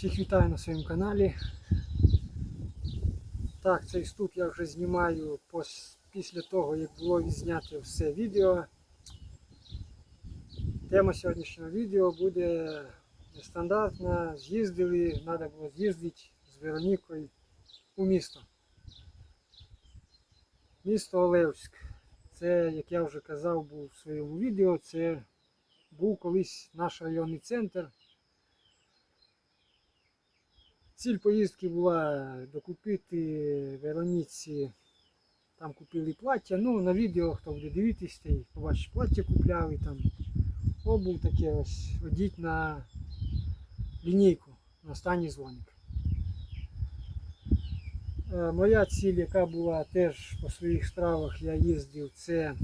Всіх вітаю на своєму каналі. Так, цей ступ я вже знімаю після того, як було відзняте все відео. Тема сьогоднішнього відео буде нестандартна. З'їздили, треба було з'їздити з Веронікою у місто. Місто Олевськ. Це, як я вже казав, був в своєму відео, це був колись наш районний центр. Ціль поїздки була докупити Вероніці. Там купили плаття. Ну, на відео, хто буде дивитись, той побачить плаття купляли там. Обув таке ось одіть на лінійку, на останній дзвоник. Е, Моя ціль, яка була теж по своїх справах, я їздив, це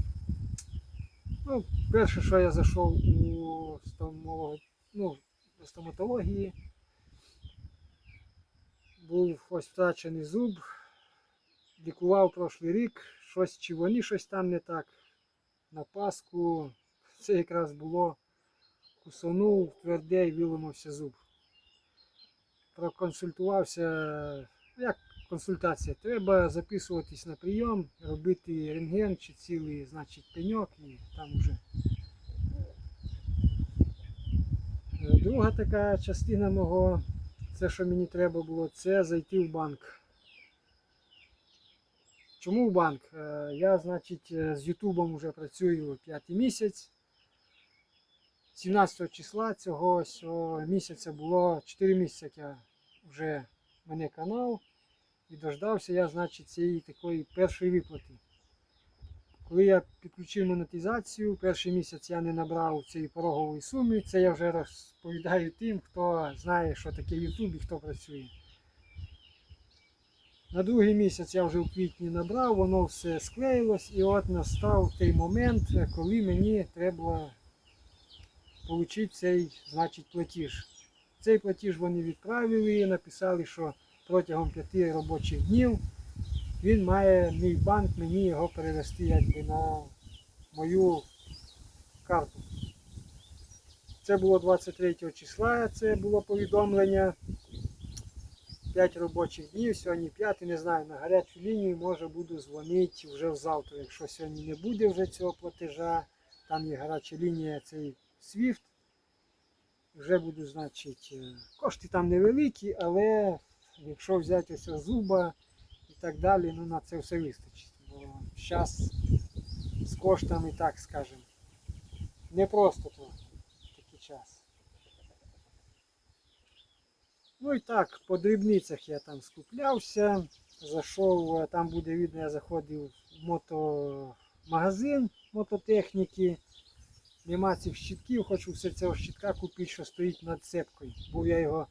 ну, перше, що я зайшов у стомолог... ну, стоматології був ось втрачений зуб, лікував прошлий рік, щось чи вони щось там не так. На Пасху це якраз було, кусонув тверде і виламався зуб. Проконсультувався, як консультація, треба записуватись на прийом, робити рентген чи цілий, значить, пеньок і там вже. Друга така частина мого це, що мені треба було, це зайти в банк. Чому в банк? Е, Я, значить, е, з Ютубом вже працюю п'ятий місяць. 17 числа цього місяця було 4 місяці, як я вже мене канал. І дождався я, значить, цієї такої першої виплати. Коли я підключив монетизацію, перший місяць я не набрав цієї порогової суми. Це я вже розповідаю тим, хто знає, що таке YouTube і хто працює. На другий місяць я вже у квітні набрав, воно все склеїлось, і от настав той момент, коли мені треба отримати цей значить, платіж. Цей платіж вони відправили, написали, що протягом п'яти робочих днів він має мій банк мені його перевести якби на мою карту. Це було 23 числа, це було повідомлення. 5 робочих днів, сьогодні 5, не знаю, на гарячу лінію може буду дзвонити вже завтра. Якщо сьогодні не буде вже цього платежа, там є гаряча лінія, цей SWIFT. Вже буду, значить, е, кошти там невеликі, але якщо взяти ось зуба так далі, ну на це все вистачить. Бо зараз з коштами, так скажемо, не просто то такий час. Ну і так, по дрібницях я там скуплявся. Зайшов, е, там буде видно, я заходив в мотомагазин мототехніки. Нема цих щитків, хочу все цього щитка купити, що стоїть над цепкою. Був я його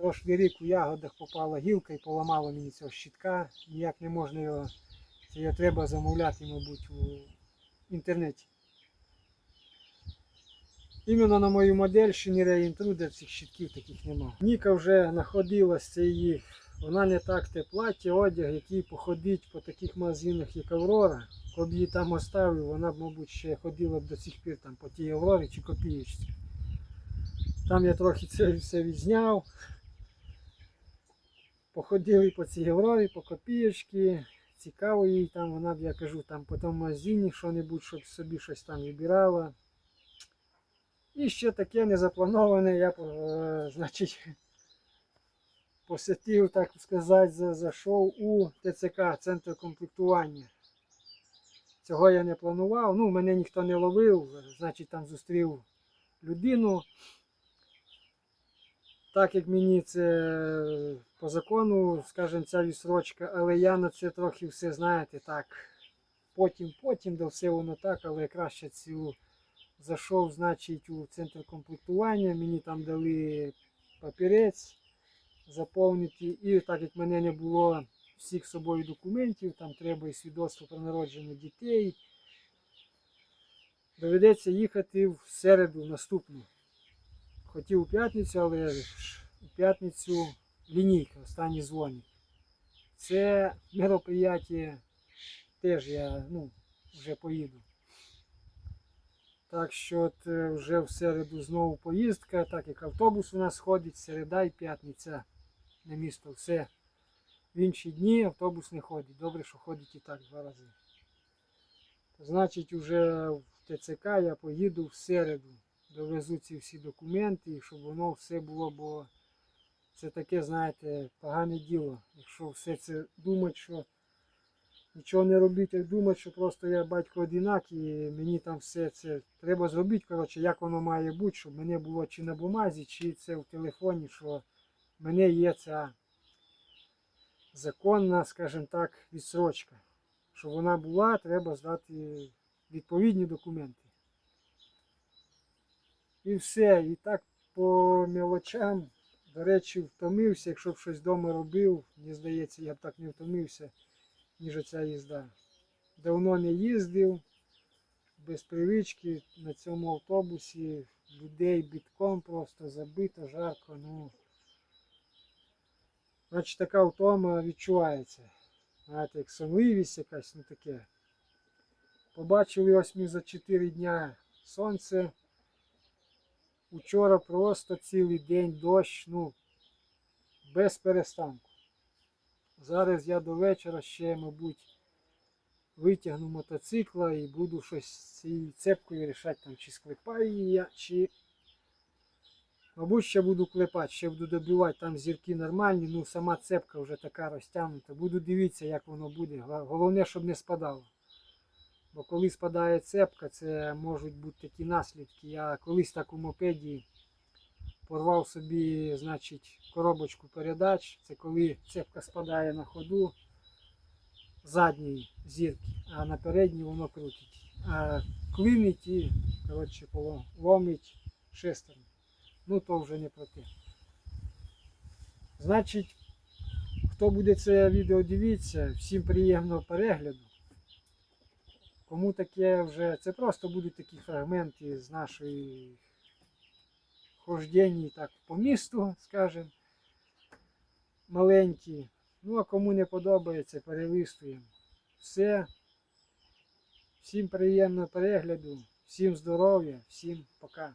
прошлий рік у ягодах попала гілка і поламала мені цього щитка. Ніяк не можна його. Це його треба замовляти, мабуть, у інтернеті. Іменно на мою модель Shinra Intruder цих щитків таких нема. Ніка вже знаходилася її, вона не так те плаття, одяг, який походить по таких магазинах, як Аврора. Коли її там оставив, вона б, мабуть, ще ходила б до сих пір там, по тій Аврорі чи копієчці. Там я трохи це все відзняв. Походили по цій Аврорі, по копієчки. Цікаво їй там, вона я кажу, там по тому магазині що-небудь, щоб собі щось там вибирала. І ще таке незаплановане, я е, значить, посетив, так сказати, за- зайшов у ТЦК, центр комплектування. Цього я не планував. Ну, мене ніхто не ловив, значить там зустрів людину. Так як мені це по закону, скажімо, ця відсрочка, але я на це трохи все, знаєте, так. Потім, потім, да все воно так, але краще цю зайшов, значить, у центр комплектування, мені там дали папірець заповнити. І так як мене не було всіх з собою документів, там треба і свідоцтво про народження дітей. Доведеться їхати в середу наступну. Хотів у п'ятницю, але у п'ятницю лінійка, останній дзвоник. Це мероприятие теж я ну, вже поїду. Так що от е, вже в середу знову поїздка, так як автобус у нас ходить, середа і п'ятниця на місто. Все. В інші дні автобус не ходить. Добре, що ходить і так два рази. Значить, вже в ТЦК я поїду в середу. Довезу ці всі документи, і щоб воно все було, бо це таке, знаєте, погане діло. Якщо все це думати, що нічого не робити, думати, що просто я батько одинак і мені там все це треба зробити, коротше, як воно має бути, щоб мене було чи на бумазі, чи це в телефоні, що в мене є ця законна, скажімо так, відсрочка. Щоб вона була, треба здати відповідні документи. І все. І так по мелочам. До речі, втомився, якщо б щось вдома робив, мені здається, я б так не втомився, ніж оця їзда. Давно не їздив, без привички на цьому автобусі, людей бітком просто забито, жарко. Ну, значить така втома відчувається. Знаєте, як сонливість якась, ну таке. Побачили ось ми за 4 дня сонце. Учора просто цілий день дощ, ну, без перестанку. Зараз я до вечора ще, мабуть, витягну мотоцикла і буду щось цією цепкою рішати, там, чи склепаю її я, чи. Мабуть, ще буду клепати, ще буду добивати, там зірки нормальні, ну сама цепка вже така розтягнута. Буду дивитися, як воно буде. Головне, щоб не спадало. Бо коли спадає цепка, це можуть бути такі наслідки. Я колись так у мопеді порвав собі, значить, коробочку передач. Це коли цепка спадає на ходу задньої зірки, а на передній воно крутить. А клинить і коротше, ломить шестерню. Ну то вже не про те. Значить, хто буде це відео дивитися, всім приємного перегляду. Кому таке вже. Це просто будуть такі фрагменти з нашої хождені так по місту, скажімо, маленькі. Ну, а кому не подобається, перелистуємо. Все. Всім приємного перегляду, всім здоров'я, всім пока.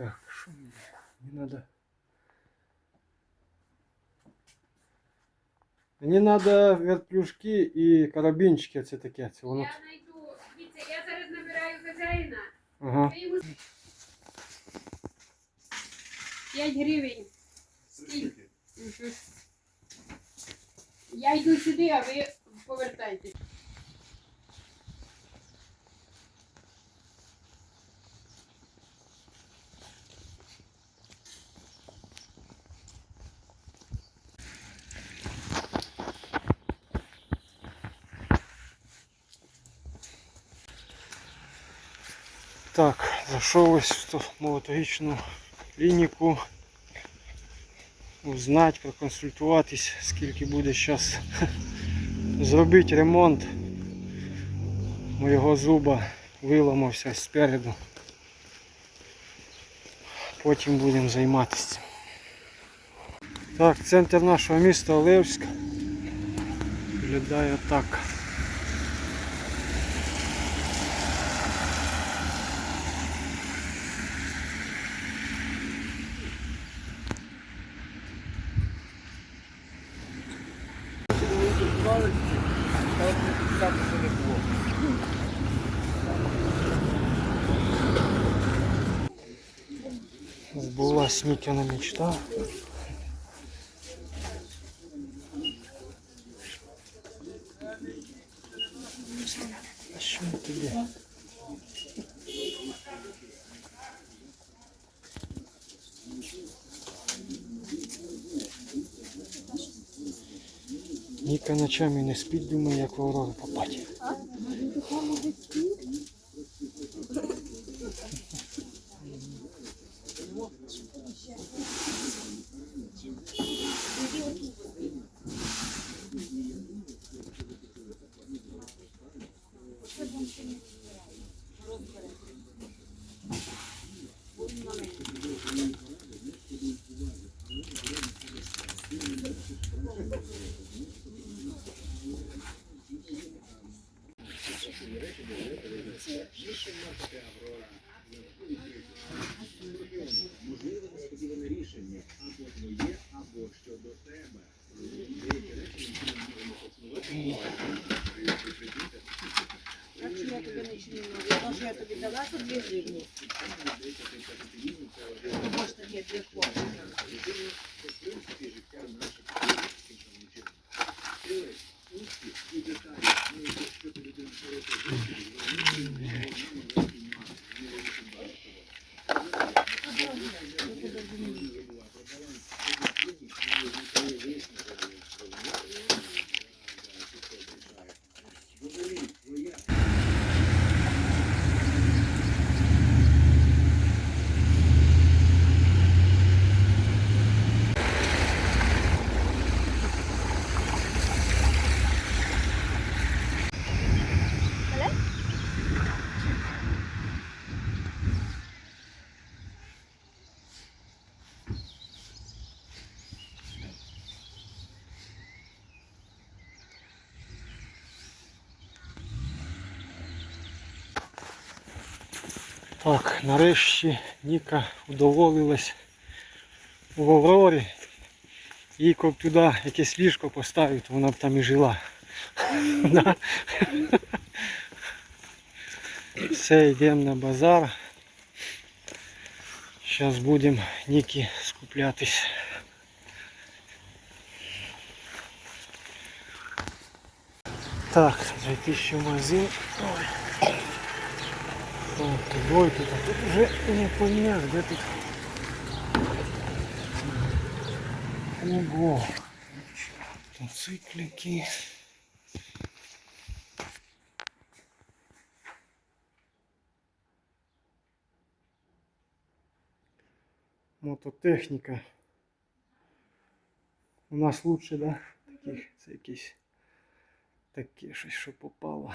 Так, що мені? Мені треба. Мені треба вертлюжки і карабінчики, це таке. Це воно. Я знайду. Дивіться, я зараз набираю хазяїна. Ага. Ви йому... 5 гривень. Скільки? Мгм. Я йду сюди, а ви Зайшов ось в стоматологічну клініку. Узнати, проконсультуватись, скільки буде зараз зробити ремонт моєго зуба виламався спереду. Потім будемо займатися. Так, центр нашого міста Олевськ виглядає так. Збулась Нікіна мечта. Що тобі? Ніка ночами не спить, думає, як в Аврору попати. Якщо дві гривні. Так, нарешті Ніка удоволилась в Аврорі. Їй коли б туди якесь ліжко поставити, вона б там і жила. Все, йдемо на базар. Зараз будемо Нікі скуплятись. Так, зайти ще в магазин. Ой. Так, двойки тут. Тут уже не поймешь, где тут. Ого. Мотоциклики. Мототехніка. У нас лучше, да? Таких, це якісь таке щось, що попало.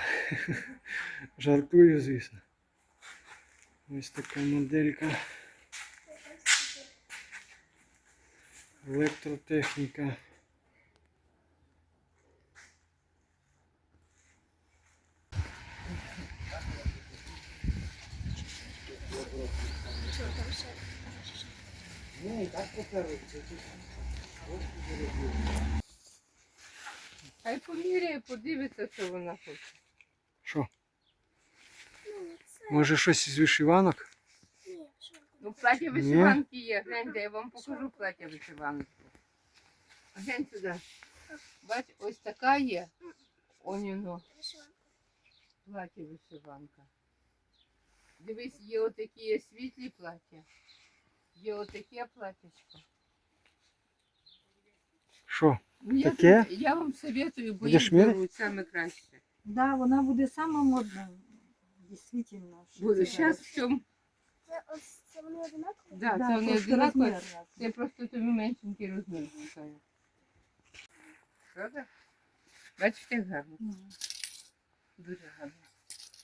Жартую, звісно. Ось така моделька. Електротехніка. Хай поміряє, подивиться, що вона хоче. Що? Може щось із вишиванок? Ну, плаття вишиванки є. Гляньте, я вам покажу плаття вишиванки. Глянь сюди. Бач, ось така є. Оніно. Плаття вишиванка. Дивись, є отакі є світлі плаття. Є отаке платтячко. Що? Ну, я, Таке? тобі- я вам советую, бо Будеш їх міряти? беруть саме краще. Да, вона буде сама модна. Дійсно. Буде зараз в цьому. Це ось це вони одинакові? Да, Да, це вони просто одинакові. розмір разний. Просто тобі меншенький розмір. Правда? Бачите, гарно. Ну. Дуже гарно.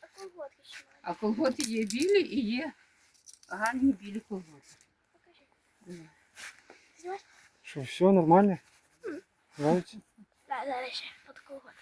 А колготки ще мають. А колготи є білі і є гарні білі колготи. Покажи. Да. Знімаєш? Що, все нормально? Нравиться? Да, зараз ще под колготки.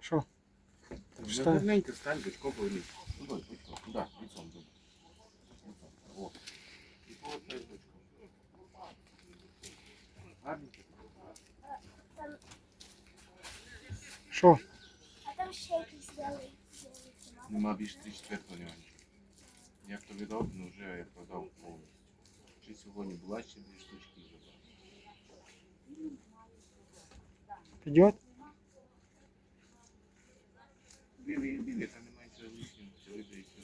Що? Встань. Гарненько стань, бочко повернись. Нема більше 3 четвертого немає. Як то віддав, ну вже я продав повністю. Ще сьогодні була ще дві штучки забрав. Підйот? Білі, білі, там немає нічого лишнього, все видається.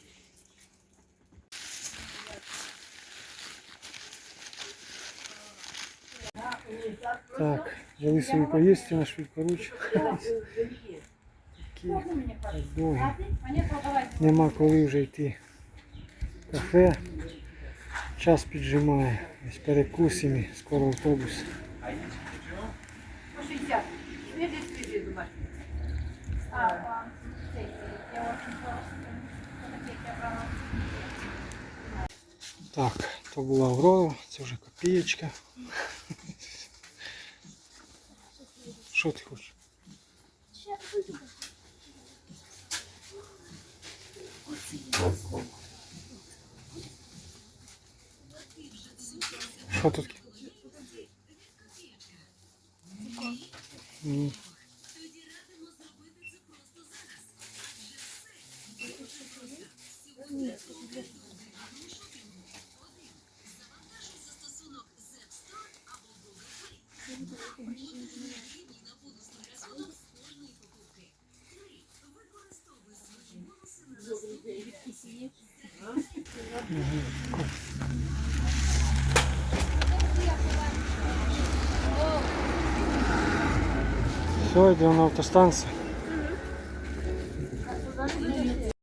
Так, взяли свої поїздки на швидкоруч. Такі довгі. Нема коли вже йти. Кафе. Час піджимає. Ось перекусимо, і скоро автобус. По 60. Свіжі, свіжі домашні. Так, то була Аврора, це вже копієчка. Що ти хочеш? Що тут? М. На автостанцію.